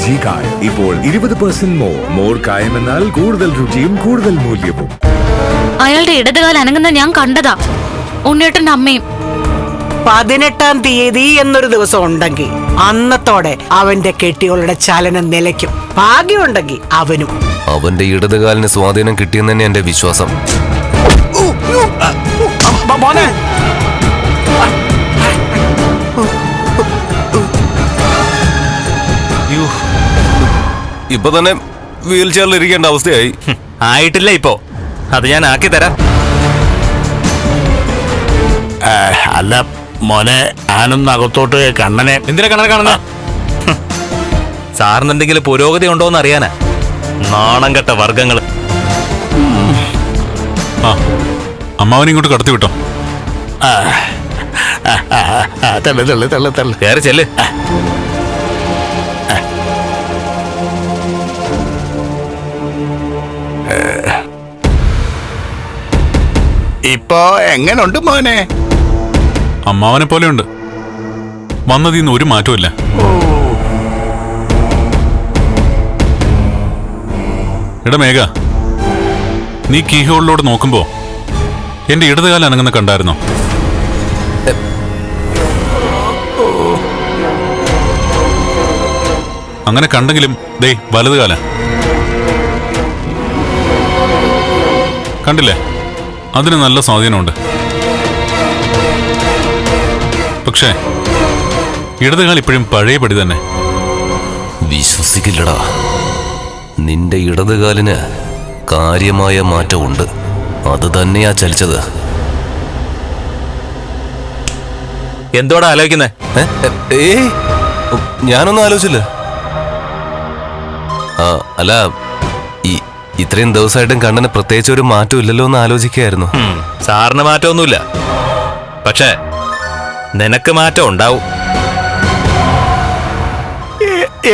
G കായം ഇപ്പോൾ ഇരുപത് പെർസെന്റ് മോർ മോർ കായം എന്നാൽ കൂടുതൽ രുചിയും കൂടുതൽ മൂല്യവും അയാളുടെ ഇടതുകാൽ അനങ്ങുന്ന ഞാൻ കണ്ടതാ ഉണ്ണിയേട്ടന്റെ അമ്മയും പതിനെട്ടാം തീയതി എന്നൊരു ദിവസം ഉണ്ടെങ്കിൽ അന്നത്തോടെ അവന്റെ കെട്ടികളുടെ ചലനം നിലയ്ക്കും ഭാഗ്യമുണ്ടെങ്കിൽ അവനും അവന്റെ ഇടതുകാലിന് സ്വാധീനം കിട്ടിയെന്ന് തന്നെ എന്റെ വിശ്വാസം ഇപ്പൊ തന്നെ വീൽ ചെയറിൽ ഇരിക്കേണ്ട അവസ്ഥയായി. ആയിട്ടില്ല ഇപ്പോ. അത് ഞാൻ ആക്കി തരാം. അല്ല മോനെ ആനും അകത്തോട്ട് കണ്ണനെ. എന്തിനാ കണ്ണനെ കാണുന്ന? സാറിന് എന്തെങ്കിലും പുരോഗതി ഉണ്ടോ എന്ന് അറിയാനാ. നാണം കെട്ട വർഗങ്ങൾ ആ അമ്മാവൻ ഇങ്ങോട്ട് കടത്തി വിട്ടോ. ആ, ആ, ആ, ആ, തള്ളു തള്ളു തള്ളു തള്ളു. കയറി ചെല്ല്. ഇപ്പോ എങ്ങനുണ്ട് മോനെ? അമ്മാവനെ പോലെയുണ്ട്. വന്നതിൽ നിന്ന് ഒരു മാറ്റമില്ല എടാ മേഘ നീ കീഹോളിലൂടെ നോക്കുമ്പോ എന്റെ ഇടതുകാലം അനങ്ങുന്ന കണ്ടായിരുന്നോ? അങ്ങനെ കണ്ടെങ്കിലും ദേ വലതുകാല. കണ്ടില്ലേ? അതിന് നല്ല സ്വാധീനമുണ്ട്. പക്ഷേ ഇടതുകാൽ ഇപ്പോഴും പഴയപടി തന്നെ. വിശ്വസിക്കില്ലടാ. നിന്റെ ഇടതുകാലിന് കാര്യമായ മാറ്റമുണ്ട്. അത് തന്നെയാ ചലിച്ചത്. എന്തോടാ ആലോചിക്കുന്നേ? ഏ? ഞാനൊന്നും ആലോചിച്ചില്ല. ആ അല്ല ഇത്രയും ദിവസമായിട്ടും കണ്ണന് പ്രത്യേകിച്ച് ഒരു മാറ്റം ഇല്ലല്ലോ എന്ന് ആലോചിക്കുകയായിരുന്നു. സാറിന് മാറ്റമൊന്നുമില്ല. പക്ഷേ നിനക്ക് മാറ്റം ഉണ്ടാവും.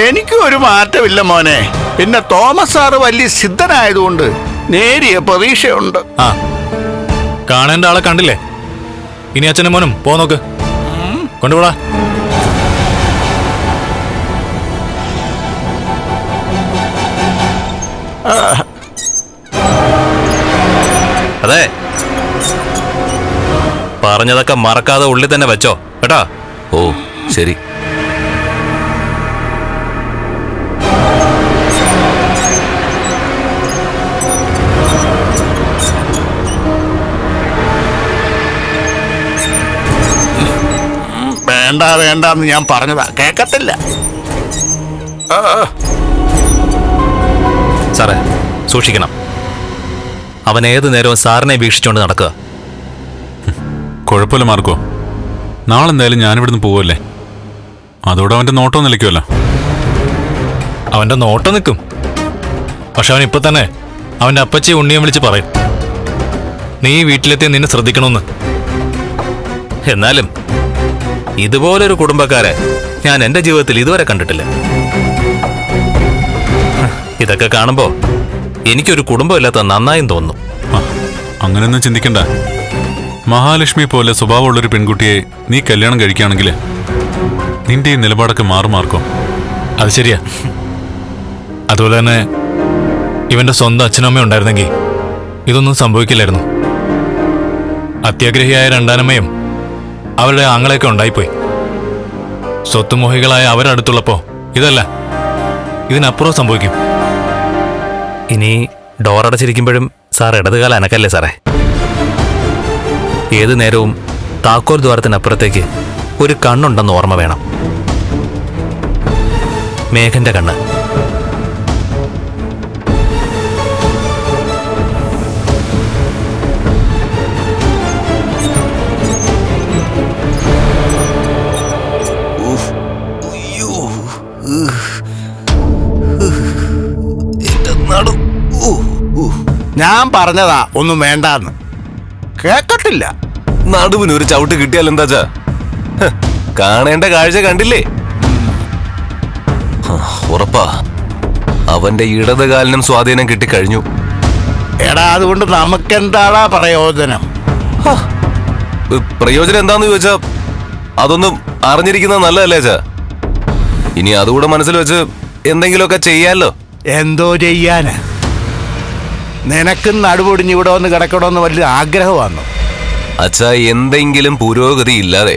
എനിക്കും ഒരു മാറ്റമില്ല മോനെ. പിന്നെ തോമസ് സാറ് വലിയ സിദ്ധനായതുകൊണ്ട് നേരിയ പ്രതീക്ഷയുണ്ട്. ആ കാണേണ്ട ആളെ കണ്ടില്ലേ? ഇനി അച്ഛനും മോനും പോ നോക്ക്. കൊണ്ടുപോടാ. പറഞ്ഞതൊക്കെ മറക്കാതെ ഉള്ളിൽ തന്നെ വെച്ചോ. കേട്ടാ? ഓ ശരി. വേണ്ട വേണ്ടെന്ന് ഞാൻ പറഞ്ഞതാ. കേക്കത്തില്ല. സാറേ സൂക്ഷിക്കണം. അവൻ ഏത് നേരവും സാറിനെ വീക്ഷിച്ചുകൊണ്ട് നടക്കുക. കുഴപ്പമില്ല മാർക്കോ. നാളെ എന്തായാലും ഞാനിവിടുന്ന് പോവല്ലേ അതോടെ അവന്റെ നോട്ടം നിലയ്ക്കുമല്ലോ. അവന്റെ നോട്ടം നിൽക്കും. പക്ഷെ അവൻ ഇപ്പം തന്നെ അവന്റെ അപ്പച്ചി ഉണ്ണിയെ വിളിച്ച് പറയും. നീ വീട്ടിലെത്തി നിന്നെ ശ്രദ്ധിക്കണമെന്ന്. എന്നാലും ഇതുപോലൊരു കുടുംബക്കാരെ ഞാൻ എന്റെ ജീവിതത്തിൽ ഇതുവരെ കണ്ടിട്ടില്ല. ഇതൊക്കെ കാണുമ്പോൾ എനിക്കൊരു കുടുംബമില്ലാത്ത നന്നായും തോന്നുന്നു അങ്ങനെയൊന്നും ചിന്തിക്കണ്ട. മഹാലക്ഷ്മി പോലെ സ്വഭാവമുള്ളൊരു പെൺകുട്ടിയെ നീ കല്യാണം കഴിക്കുകയാണെങ്കിൽ നിന്റെ ഈ നിലപാടൊക്കെ മാറും മാർക്കോ. അത് ശരിയാ. അതുപോലെ തന്നെ ഇവന്റെ സ്വന്തം അച്ഛനമ്മ ഉണ്ടായിരുന്നെങ്കിൽ ഇതൊന്നും സംഭവിക്കില്ലായിരുന്നു. അത്യാഗ്രഹിയായ രണ്ടാനമ്മയും അവരുടെ ആങ്ങളെയൊക്കെ ഉണ്ടായിപ്പോയി. സ്വത്തുമോഹികളായ അവരടുത്തുള്ളപ്പോ ഇതല്ല ഇതിനപ്പുറം സംഭവിക്കും. ഇനി ഡോറടച്ചിരിക്കുമ്പോഴും സാർ ഇടതുകാല അനക്കല്ലേ സാറേ? ഏതു നേരവും താക്കോൽ ദ്വാരത്തിനപ്പുറത്തേക്ക് ഒരു കണ്ണുണ്ടെന്ന് ഓർമ്മ വേണം. മേഘന്റെ കണ്ണ്. ഞാൻ പറഞ്ഞതാ ഒന്നും വേണ്ടാന്ന്. കേക്കത്തില്ല. നടുവിന് ഒരു ചവിട്ട് കിട്ടിയാൽ എന്താച്ചാ കാണേണ്ട കാഴ്ച കണ്ടില്ലേ? ഉറപ്പാ. അവന്റെ ഇടതുകാലിനും സ്വാധീനം കിട്ടിക്കഴിഞ്ഞു. എടാ അതുകൊണ്ട് നമുക്കെന്താടാ പ്രയോജനം? പ്രയോജനം എന്താന്ന് ചോദിച്ചാ അതൊന്നും അറിഞ്ഞിരിക്കുന്നത് നല്ലതല്ലേ ചാ ഇനി അതുകൂടെ മനസ്സിൽ വെച്ച് എന്തെങ്കിലുമൊക്കെ ചെയ്യാലോ? എന്തോ ചെയ്യാന്? നിനക്ക് നടുപൊടിഞ്ഞ് ഇവിടെ വന്ന് കിടക്കണമെന്ന് വലിയ ആഗ്രഹമാണോ അച്ഛാ എന്തെങ്കിലും പുരോഗതി ഇല്ലാതെ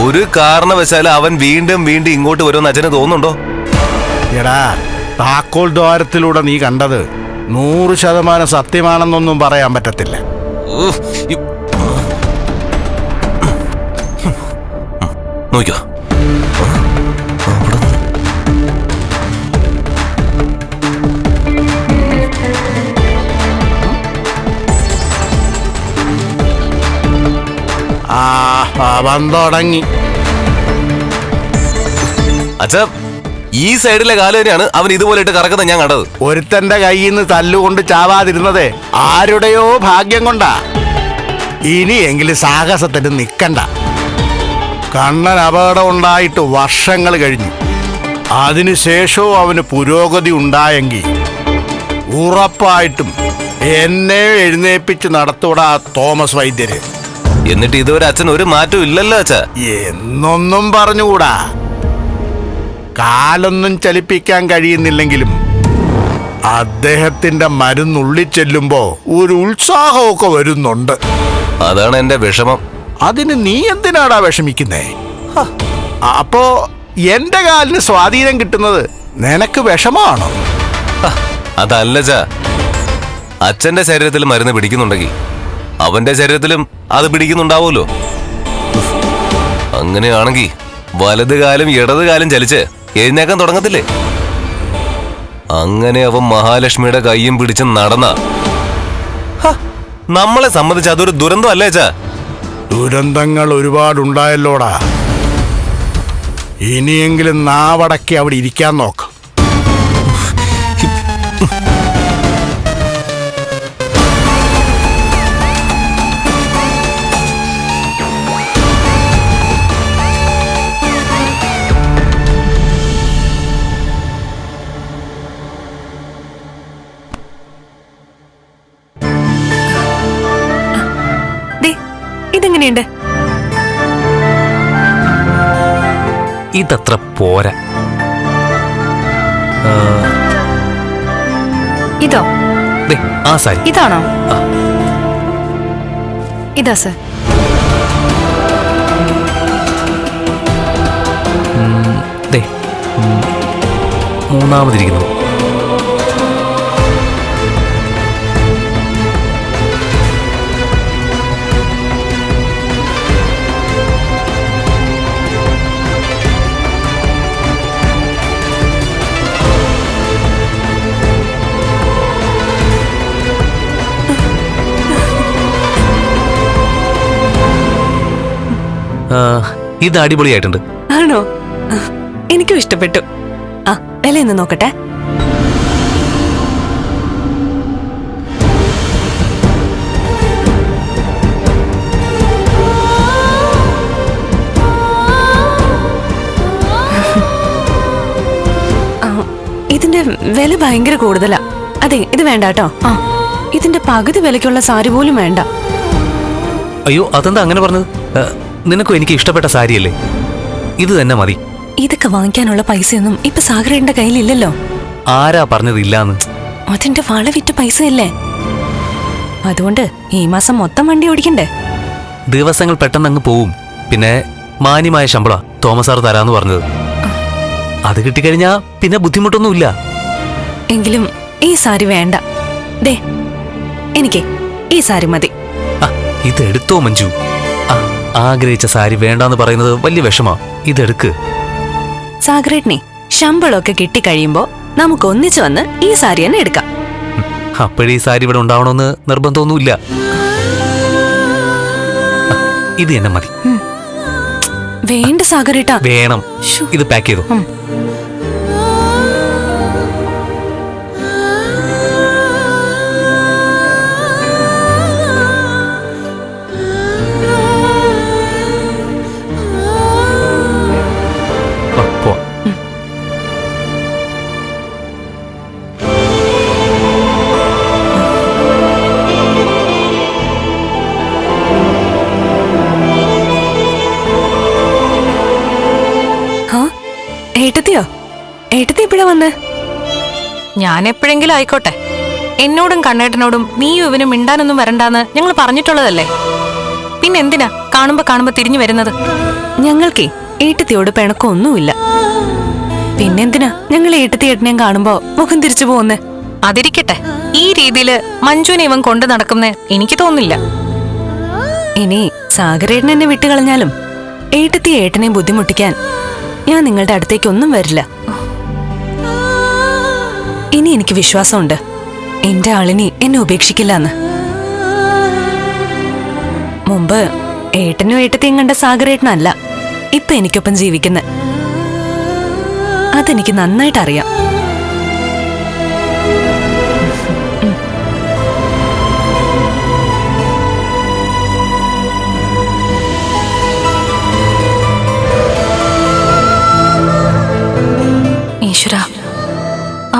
ഒരു കാരണവശാലും അവൻ വീണ്ടും വീണ്ടും ഇങ്ങോട്ട് വരുമെന്ന് അച്ഛന് തോന്നുന്നുണ്ടോ എടാ താക്കോൽ ദ്വാരത്തിലൂടെ നീ കണ്ടത് നൂറ് ശതമാനം സത്യമാണെന്നൊന്നും പറയാൻ പറ്റത്തില്ല നോക്കിയോ ആ അച്ഛാ ഈ സൈഡിലെ കാൽ തന്നെയാണ് അവൻ ഇതുപോലെ ഇട്ട് കറക്കുന്നത് ഞാൻ കണ്ടത്. ഒരുത്തന്റെ കയ്യിൽ നിന്ന് തല്ലുകൊണ്ട് ചാവാതിരുന്നത് ആരുടെയോ ഭാഗ്യം കൊണ്ടാ. ഇനിയെങ്കിലും സാഹസത്തിന് നിൽക്കണ്ട കണ്ണൻ അപകടം ഉണ്ടായിട്ട് വർഷങ്ങൾ കഴിഞ്ഞു. അതിനുശേഷവും അവന് പുരോഗതി ഉണ്ടായെങ്കിൽ ഉറപ്പായിട്ടും എന്നെ എഴുന്നേപ്പിച്ച് നടത്തൂടാ തോമസ് വൈദ്യര്. എന്നിട്ട് ഇതുവരെ അച്ഛൻ ഒരു മാറ്റവും ഇല്ലല്ലോ അച്ഛ. എന്നൊന്നും പറഞ്ഞുകൂടാ. കാലൊന്നും ചലിപ്പിക്കാൻ കഴിയുന്നില്ലെങ്കിലും അദ്ദേഹത്തിന്റെ മരുന്നുള്ളിൽ ചെല്ലുമ്പോ ഒരു ഉത്സാഹമൊക്കെ വരുന്നുണ്ട്. അതാണ് എന്റെ വിഷമം. അതിന് നീ എന്തിനാടാ വിഷമിക്കുന്നേ? അപ്പോ എന്റെ കാലിന് സ്വാധീനം കിട്ടുന്നത് നിനക്ക് വിഷമാണോ അതല്ല ചാ അച്ഛന്റെ ശരീരത്തിൽ മരുന്ന് പിടിക്കുന്നുണ്ടെങ്കിൽ അവന്റെ ശരീരത്തിലും അത് പിടിക്കുന്നുണ്ടാവുമല്ലോ. അങ്ങനെയാണെങ്കിൽ വലത് കാലും ഇടത് കാലും ചലിച്ച് എഴുന്നേക്കാൻ തുടങ്ങത്തില്ലേ? അങ്ങനെ അവൻ മഹാലക്ഷ്മിയുടെ കൈയും പിടിച്ച് നടന്ന. നമ്മളെ സംബന്ധിച്ച് അതൊരു ദുരന്തം അല്ലേ അച്ഛാ? ദുരന്തങ്ങൾ ഒരുപാടുണ്ടായല്ലോടാ. ഇനിയെങ്കിലും നാവടക്കി അവിടെ ഇരിക്കാൻ നോക്ക്. ഇതെങ്ങനെയുണ്ട് ഇതത്ര പോരാ. ഇതോ? ദേ, ആ സാരി. ഇതാണോ? ആ. ഇതാ സർ. ദേ, ഉം, മൂന്നാമതിരിക്കുന്നു. ഇത് അടിപൊളിയായിട്ടുണ്ട്. ആണോ? എനിക്കും ഇഷ്ടപ്പെട്ടു. ആ വിലയൊന്ന് നോക്കട്ടെ. ആ, ഇതിന്റെ വില ഭയങ്കര കൂടുതലാ. അതെ ഇത് വേണ്ട കേട്ടോ. ആ. ഇതിന്റെ പകുതി വിലയ്ക്കുള്ള സാരി പോലും വേണ്ട. അയ്യോ അതെന്താ അങ്ങനെ പറഞ്ഞത്? നിനക്കും എനിക്ക് ഇഷ്ടപ്പെട്ട സാരിയല്ലേ? ഇത് തന്നെ മതി. ഇതൊക്കെ വാങ്ങിക്കാനുള്ള പൈസയൊന്നും ഇപ്പൊ സാഗരേന്റെ കയ്യിലില്ലല്ലോ? ആരാ പറഞ്ഞത് ഇല്ലാന്ന് അതിന്റെ വള വിറ്റ പൈസയല്ലേ? അതുകൊണ്ട് ഈ മാസം മൊത്തം വണ്ടി ഓടിക്കണ്ടേ? ദിവസങ്ങൾ പെട്ടെന്ന് അങ്ങ് പോവും. പിന്നെ മാന്യമായ ശമ്പള തോമസ് സാർ തരാന്ന് പറഞ്ഞത്. അത് കിട്ടിക്കഴിഞ്ഞാ പിന്നെ ബുദ്ധിമുട്ടൊന്നുമില്ല. എങ്കിലും ഈ സാരി വേണ്ട. ദേ എനിക്ക് ഈ സാരി മതി. ഇതെടുത്തോ മഞ്ജു? ആ, ആഗ്രഹിച്ച സാരി വേണ്ടാന്ന് പറയുന്നത് വലിയ വിഷമാ. ഇതെടുക്ക്. സാഗ്രേട്ടനെ ശമ്പളമൊക്കെ കിട്ടിക്കഴിയുമ്പോ നമുക്ക് ഒന്നിച്ചു വന്ന് ഈ സാരി തന്നെ എടുക്കാം. അപ്പോഴീ സാരി ഇവിടെ ഉണ്ടാവണമെന്ന് നിർബന്ധമൊന്നുമില്ല. ഇത് തന്നെ മതി. വേണ്ട സാഗരേട്ടാ. വേണം. ഇത് പാക്ക് ചെയ്തു. ഏട്ടത്തിയോ? ഏട്ടത്തി എപ്പോഴാ വന്ന്? ഞാൻ എപ്പോഴെങ്കിലും ആയിക്കോട്ടെ. എന്നോടും കണ്ണേട്ടനോടും നീയും ഇവനും മിണ്ടാനൊന്നും വരണ്ടാന്ന് ഞങ്ങൾ പറഞ്ഞിട്ടുള്ളതല്ലേ? പിന്നെ എന്തിനാ കാണുമ്പോ കാണുമ്പോ തിരിഞ്ഞു വരുന്നത്? ഞങ്ങൾക്കേ ഏട്ടത്തിയോട് പിണക്കൊന്നുമില്ല പിന്നെന്തിനാ ഞങ്ങൾ ഏട്ടത്തി ഏട്ടനെയും കാണുമ്പോ മുഖം തിരിച്ചു പോകുന്നേ? അതിരിക്കട്ടെ. ഈ രീതിയിൽ മഞ്ജുവിനെ ഇവൻ കൊണ്ടു നടക്കുന്ന എനിക്ക് തോന്നില്ല. ഇനി സാഗരേട്ടൻ എന്നെ വിട്ടുകളഞ്ഞാലും ഏട്ടത്തി ഏട്ടനെ ബുദ്ധിമുട്ടിക്കാൻ ഞാൻ നിങ്ങളുടെ അടുത്തേക്ക് ഒന്നും വരില്ല. ഇനി എനിക്ക് വിശ്വാസമുണ്ട്. എന്റെ ആളിനി എന്നെ ഉപേക്ഷിക്കില്ല എന്ന് മുമ്പ് ഏട്ടനും ഏട്ടത്തെയും കണ്ട സാഗരേട്ടനല്ല ഇപ്പൊ എനിക്കൊപ്പം ജീവിക്കുന്നത് അതെനിക്ക് നന്നായിട്ട് അറിയാം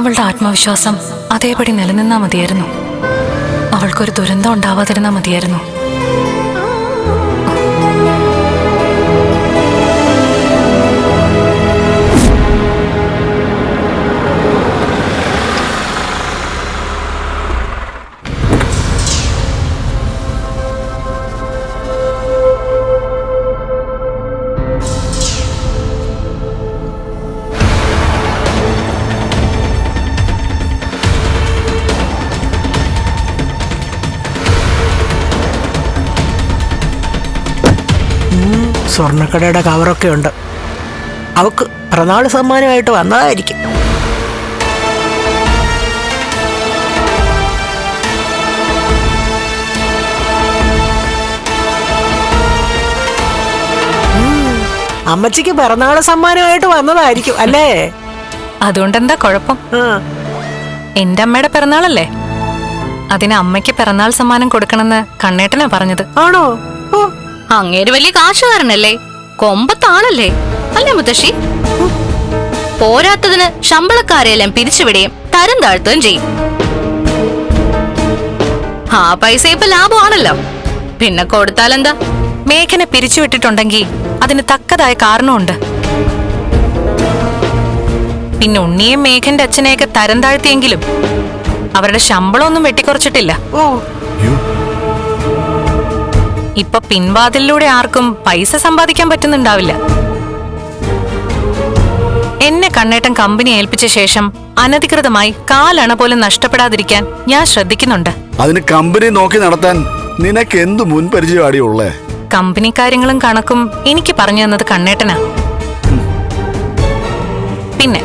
അവളുടെ ആത്മവിശ്വാസം അതേപടി നിലനിന്നാ മതിയായിരുന്നു. അവൾക്കൊരു ദുരന്തം ഉണ്ടാവാതിരുന്നാ മതിയായിരുന്നു. സ്വർണക്കടയുടെ കവറൊക്കെ ഉണ്ട്. അവക്ക് പിറന്നാൾ സമ്മാനമായിട്ട് വന്നതായിരിക്കും. അമ്മച്ചിക്ക് പിറന്നാൾ സമ്മാനമായിട്ട് വന്നതായിരിക്കും അല്ലേ? അതുകൊണ്ടെന്താ കുഴപ്പം? എന്റെ അമ്മയുടെ പിറന്നാളല്ലേ? അതിന് അമ്മയ്ക്ക് പിറന്നാൾ സമ്മാനം കൊടുക്കണമെന്ന് കണ്ണേട്ടനാ പറഞ്ഞത്. ആണോ? ഓ, അങ്ങേര് വലിയ കാശുകാരനല്ലേ? കൊമ്പത്താണല്ലേ അല്ലേ മുത്തശ്ശി? പോരാത്തതിന് ശമ്പളക്കാരെല്ലാം പിരിച്ചുവിടുകയും തരം താഴ്ത്തുകയും ചെയ്യും. ആ പൈസ ഇപ്പൊ ലാഭമാണല്ലോ. പിന്നെ കൊടുത്താലെന്താ? മേഘനെ പിരിച്ചുവിട്ടിട്ടുണ്ടെങ്കിൽ അതിന് തക്കതായ കാരണമുണ്ട്. പിന്നെ ഉണ്ണിയും മേഘന്റെ അച്ഛനെയൊക്കെ തരം താഴ്ത്തിയെങ്കിലും അവരുടെ ശമ്പളമൊന്നും വെട്ടിക്കുറച്ചിട്ടില്ല. ഓ ഇപ്പൊ പിൻവാതിലിലൂടെ ആർക്കും പൈസ സമ്പാദിക്കാൻ പറ്റുന്നുണ്ടാവില്ല. എന്നെ കണ്ണേട്ടൻ കമ്പനി ഏൽപ്പിച്ച ശേഷം അനധികൃതമായി കാലണ പോലും നഷ്ടപ്പെടാതിരിക്കാൻ ഞാൻ ശ്രദ്ധിക്കുന്നുണ്ട്. അതിന് കമ്പനി നോക്കി നടത്താൻ നിനക്ക് എന്ത് മുൻപരിചയമാടിയുള്ളേ കമ്പനി കാര്യങ്ങളും കണക്കും എനിക്ക് പറഞ്ഞു തന്നത് കണ്ണേട്ടനാ. പിന്നെ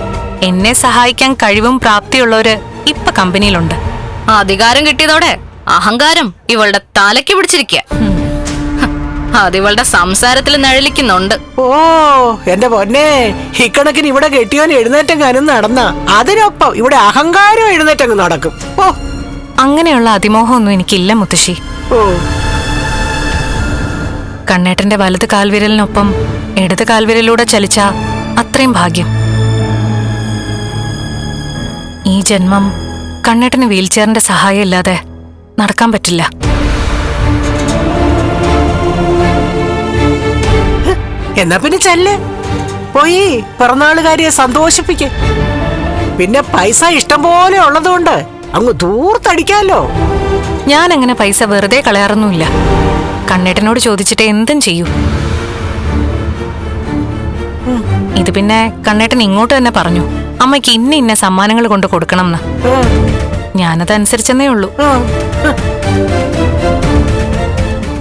എന്നെ സഹായിക്കാൻ കഴിവും പ്രാപ്തിയുള്ളവര് ഇപ്പൊ കമ്പനിയിലുണ്ട്. അധികാരം കിട്ടിയതോടെ അഹങ്കാരം ഇവളുടെ തലയ്ക്ക് പിടിച്ചിരിക്കുക അതിവളുടെ സംസാരത്തിൽ നഴലിക്കുന്നുണ്ട്. ഓ എന്റെ പൊന്നെ ഇക്കണക്കിന് ഇവിടെ കെട്ടിയോൻ എഴുന്നേറ്റങ്ങാനും നടന്ന. അതിനൊപ്പം ഇവിടെ അഹങ്കാരം എഴുന്നേറ്റങ്ങ് നടക്കും. ഓ. അങ്ങനെയുള്ള അതിമോഹമൊന്നും എനിക്കില്ല മുത്തശ്ശി. ഓ. കണ്ണേട്ടന്റെ വലത് കാൽവിരലിനൊപ്പം ഇടത് കാൽവിരലിലൂടെ ചലിച്ച അത്രയും ഭാഗ്യം. ഈ ജന്മം കണ്ണേട്ടന് വീൽചെയറിന്റെ സഹായം ഇല്ലാതെ നടക്കാൻ പറ്റില്ല. എന്നാ പിന്നെ ചെല്ല്. പോയി പിറന്നാളുകാരിയെ സന്തോഷിപ്പിക്ക്. പിന്നെ പൈസ ഇഷ്ടം പോലെ ഉള്ളതുകൊണ്ട് അങ്ങ് ദൂർത്തടിക്കാലോ ഞാൻ അങ്ങനെ പൈസ വെറുതെ കളയാറൊന്നുമില്ല. കണ്ണേട്ടനോട് ചോദിച്ചിട്ട് എന്തും ചെയ്യൂ. ഇത് പിന്നെ കണ്ണേട്ടൻ ഇങ്ങോട്ട് തന്നെ പറഞ്ഞു. അമ്മയ്ക്ക് ഇന്ന ഇന്ന സമ്മാനങ്ങൾ കൊണ്ട് കൊടുക്കണം എന്ന് ഞാനത് ഞാനതനുസരിച്ചെന്നേ ഉള്ളൂ.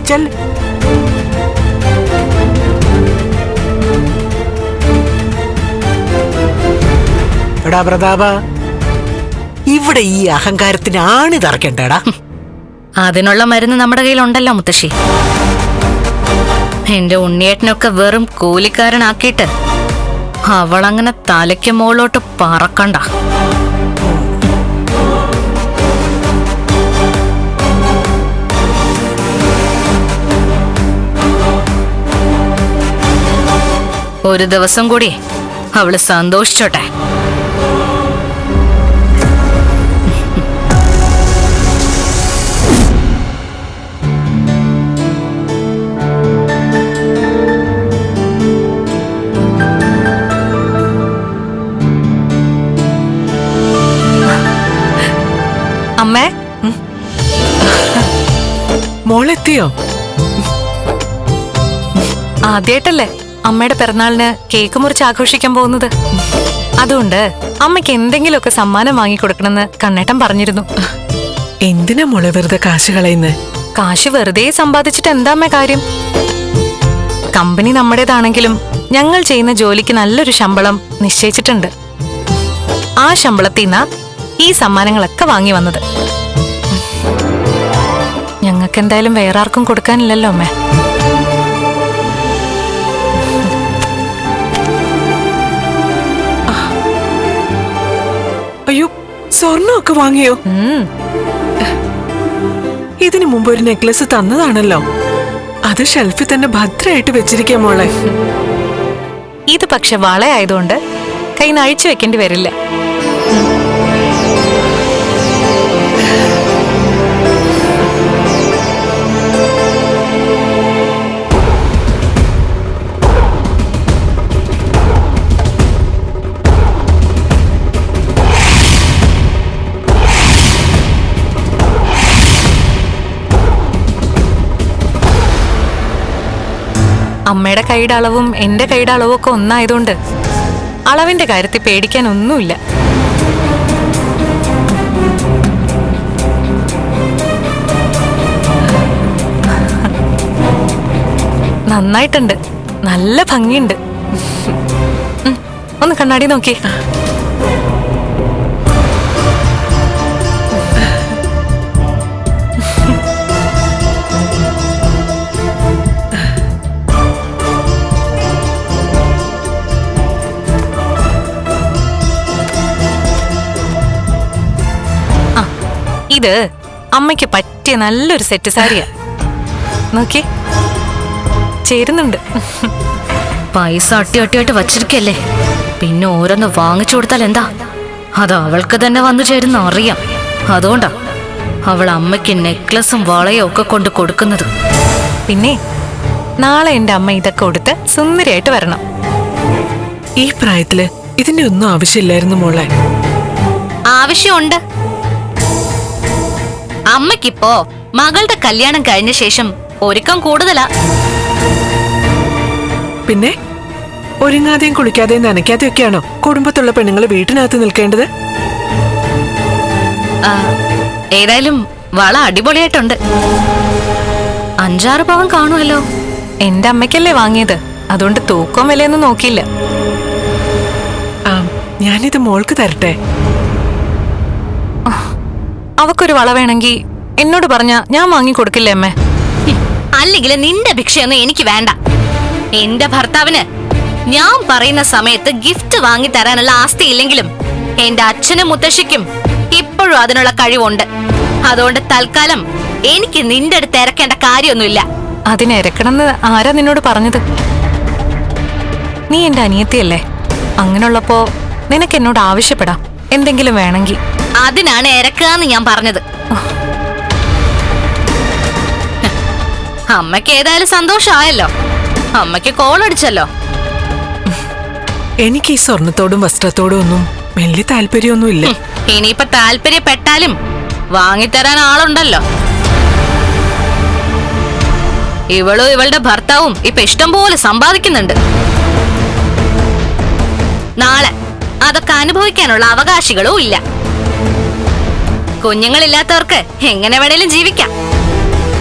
ചെല്ല്. എടാ പ്രതാപ. ഇവിടെ ഈ അഹങ്കാരത്തിന് ആണി തറക്കണ്ടേടാ അതിനുള്ള മരുന്ന് നമ്മുടെ കയ്യിലുണ്ടല്ലോ മുത്തശ്ശി. എന്റെ ഉണ്ണിയേട്ടനൊക്കെ വെറും കൂലിക്കാരനാക്കിയിട്ട് അവളങ്ങനെ തലയ്ക്ക് മുകളിലോട്ട് പറക്കണ്ട. ഒരു ദിവസം കൂടി അവൾ സന്തോഷിച്ചോട്ടെ. മോളെത്തിയോ? ആദ്യമായിട്ടല്ലേ അമ്മയുടെ പിറന്നാളിന് കേക്ക് മുറിച്ച് ആഘോഷിക്കാൻ പോകുന്നത്? അതുകൊണ്ട് അമ്മയ്ക്ക് എന്തെങ്കിലുമൊക്കെ സമ്മാനം വാങ്ങിക്കൊടുക്കണമെന്ന് കണ്ണേട്ടൻ പറഞ്ഞിരുന്നു. എന്തിനാ മോളെ വെറുതെ കാശ് കളയുന്നത് കാശ് വെറുതെ സമ്പാദിച്ചിട്ട് എന്താ അമ്മ കാര്യം? കമ്പനി നമ്മുടേതാണെങ്കിലും ഞങ്ങൾ ചെയ്യുന്ന ജോലിക്ക് നല്ലൊരു ശമ്പളം നിശ്ചയിച്ചിട്ടുണ്ട്. ആ ശമ്പളത്തിൽ നിന്നാ ഈ സമ്മാനങ്ങളൊക്കെ വാങ്ങി വന്നത്. എന്തായാലും വേറെ ആർക്കും കൊടുക്കാനില്ലല്ലോ അമ്മേ. അയ്യോ സ്വർണമൊക്കെ വാങ്ങിയോ? ഇതിനു മുമ്പ് ഒരു നെക്ലസ് തന്നതാണല്ലോ. അത് ഷെൽഫിൽ തന്നെ ഭദ്രമായിട്ട് വെച്ചിരിക്കാം മോളെ. ഇത് പക്ഷെ വളയായതുകൊണ്ട് കൈ നഴിച്ചു വെക്കേണ്ടി വരില്ല. അമ്മയുടെ കൈയുടെ അളവും എന്റെ കൈയുടെ അളവും ഒക്കെ ഒന്നായതുകൊണ്ട് അളവിന്റെ കാര്യത്തിൽ പേടിക്കാൻ ഒന്നുമില്ല നന്നായിട്ടുണ്ട്. നല്ല ഭംഗിയുണ്ട്. ഒന്ന് കണ്ണാടി നോക്കി. ഇത് അമ്മയ്ക്ക് പറ്റിയ നല്ലൊരു സെറ്റ് സാരിയാ. നോക്കി ചേരുന്നുണ്ട്. പൈസ അട്ടി അട്ടിയായിട്ട് വച്ചിരിക്കല്ലേ? പിന്നെ ഓരോന്ന് വാങ്ങിച്ചു കൊടുത്താൽ എന്താ? അത് അവൾക്ക് തന്നെ വന്നു ചേരുന്ന അറിയാം. അതുകൊണ്ടാ അവൾ അമ്മയ്ക്ക് നെക്ലസും വളയും ഒക്കെ കൊണ്ട് കൊടുക്കുന്നത്. പിന്നെ നാളെ എന്റെ അമ്മ ഇതൊക്കെ കൊടുത്ത് സുന്ദരിയായിട്ട് വരണം. ഈ പ്രായത്തിൽ ഇതിന്റെ ഒന്നും ആവശ്യമില്ലായിരുന്നു മോളെ. ആവശ്യമുണ്ട്. അമ്മയ്ക്കിപ്പോ മകളുടെ കല്യാണം കഴിഞ്ഞ ശേഷം ഒരുക്കം കൂടുതലാ. പിന്നെ? ഒരുങ്ങാതെയും കുളിക്കാതെയും നനയ്ക്കാതെയും ഒക്കെയാണോ കുടുംബത്തുള്ള പെണ്ണുങ്ങൾ വീട്ടിനകത്ത് നിൽക്കേണ്ടത്? ആ, ഏതായാലും വള അടിപൊളിയായിട്ടുണ്ട്. അഞ്ചാറ് പവൻ കാണുമല്ലോ. എന്റെ അമ്മയ്ക്കല്ലേ വാങ്ങിയത്? അതുകൊണ്ട് തൂക്കം വിലയൊന്നും നോക്കിയില്ല. ആ ഞാനിത് മോൾക്ക് തരട്ടെ. അവക്കൊരു വള വേണമെങ്കിൽ എന്നോട് പറഞ്ഞ ഞാൻ വാങ്ങി കൊടുക്കില്ലേ അമ്മേ? അല്ലെങ്കിൽ നിന്റെ ഭിക്ഷയൊന്നും എനിക്ക് വേണ്ട. എന്റെ ഭർത്താവിന് ഞാൻ പറയുന്ന സമയത്ത് ഗിഫ്റ്റ് വാങ്ങി തരാനുള്ള ആസ്തി ഇല്ലെങ്കിലും എന്റെ അച്ഛനും മുത്തശ്ശിക്കും ഇപ്പോഴും അതിനുള്ള കഴിവുണ്ട്. അതുകൊണ്ട് തൽക്കാലം എനിക്ക് നിന്റെ അടുത്ത് ഇറക്കേണ്ട കാര്യമൊന്നുമില്ല. അതിനിരക്കണമെന്ന് ആരാ നിന്നോട് പറഞ്ഞത്? നീ എന്റെ അനിയത്തിയല്ലേ? അങ്ങനെയുള്ളപ്പോ നിനക്ക് എന്നോട് ആവശ്യപ്പെടാം. എന്തെങ്കിലും വേണമെങ്കിൽ അതിനാണ് ഇറക്കാന്ന് ഞാൻ പറഞ്ഞത്. അമ്മയ്ക്ക് ഏതായാലും സന്തോഷമായല്ലോ. അമ്മയ്ക്ക് കോൾ അടിച്ചല്ലോ. എനിക്ക് ഈ സ്വർണത്തോടും വസ്ത്രത്തോടും ഒന്നും വലിയ താല്പര്യമൊന്നുമില്ല. ഇനിയിപ്പൊ താല്പര്യപ്പെട്ടാലും വാങ്ങിത്തരാൻ ആളുണ്ടല്ലോ. ഇവളും ഇവളുടെ ഭർത്താവും ഇപ്പൊ ഇഷ്ടം പോലെ സമ്പാദിക്കുന്നുണ്ട്. നാളെ അതൊക്കെ അനുഭവിക്കാനുള്ള അവകാശികളും ഇല്ല. കുഞ്ഞുങ്ങളില്ലാത്തവർക്ക് എങ്ങനെ വേണേലും ജീവിക്കാം.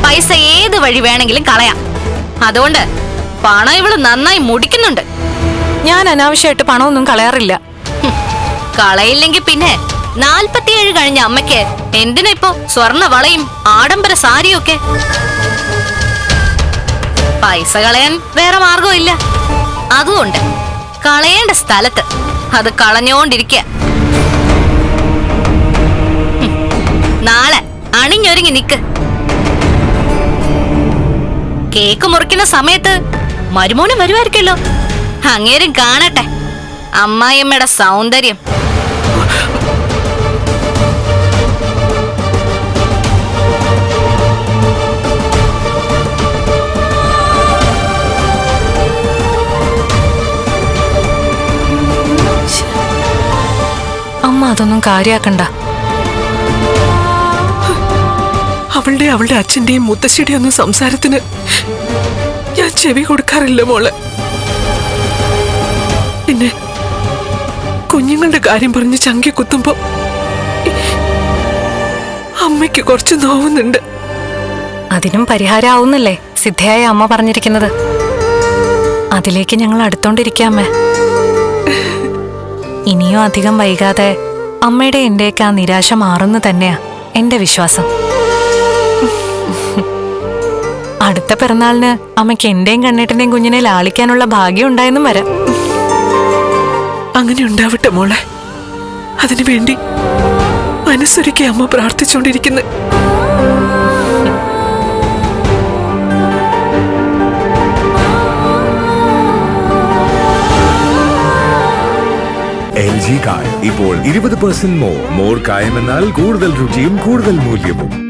പൈസ ഏത് വഴി വേണമെങ്കിലും കളയാം. അതുകൊണ്ട് പണം ഇവൾ നന്നായി മുടിക്കുന്നുണ്ട്. ഞാൻ അനാവശ്യമായിട്ട് പണമൊന്നും കളയാറില്ല. കളയില്ലെങ്കിൽ പിന്നെ നാൽപ്പത്തിയേഴ് കഴിഞ്ഞ അമ്മയ്ക്ക് എന്തിനാ ഇപ്പോ സ്വർണ വളയും ആഡംബര സാരിയും ഒക്കെ പൈസ കളയാൻ വേറെ മാർഗമില്ല അതുകൊണ്ട് കളയേണ്ട സ്ഥലത്ത് അത് കളഞ്ഞോണ്ടിരിക്കുക. നാളെ അണിഞ്ഞൊരുങ്ങി നിക്ക്. കേക്ക് മുറിക്കുന്ന സമയത്ത് മരുമോനും വരുമായിരിക്കല്ലോ അങ്ങേരും കാണട്ടെ. അമ്മായിയമ്മയുടെ സൗന്ദര്യം. അമ്മ അതൊന്നും കാര്യാക്കണ്ട. അവളുടെ അവളുടെ അച്ഛന്റെയും മുത്തശ്ശിയുടെയും ഒന്നും സംസാരത്തിന് ഞാൻ ചെവി കൊടുക്കാറില്ല മോൾ. പിന്നെ കുഞ്ഞുങ്ങളുടെ കാര്യം പറഞ്ഞ് ചങ്കി കുത്തുമ്പോ അമ്മയ്ക്ക് കുറച്ച് നോവുന്നുണ്ട്. അതിനും പരിഹാരമാവുന്നല്ലേ സിദ്ധയായ അമ്മ പറഞ്ഞിരിക്കുന്നത്. അതിലേക്ക് ഞങ്ങൾ അടുത്തോണ്ടിരിക്കാമേ. ഇനിയും അധികം വൈകാതെ അമ്മയുടെ എന്റെയൊക്കെ ആ നിരാശ മാറുന്നു തന്നെയാ എന്റെ വിശ്വാസം. അടുത്ത പിറന്നാളിന് അമ്മയ്ക്ക് എന്റെയും കണ്ണേട്ടന്റെയും കുഞ്ഞിനെ ലാളിക്കാനുള്ള ഭാഗ്യം ഉണ്ടായെന്നും വരാം. അങ്ങനെ ഉണ്ടാവട്ടെ മോളെ. അതിനു വേണ്ടി മനസ്സൊരുക്കി അമ്മ പ്രാർത്ഥിച്ചുകൊണ്ടിരിക്കുന്നു എൽ ജി കായം ഇപ്പോൾ ഇരുപത് പെർസെന്റ് മോർ മോർ കായമെന്നാൽ കൂടുതൽ രുചിയും കൂടുതൽ മൂല്യവും.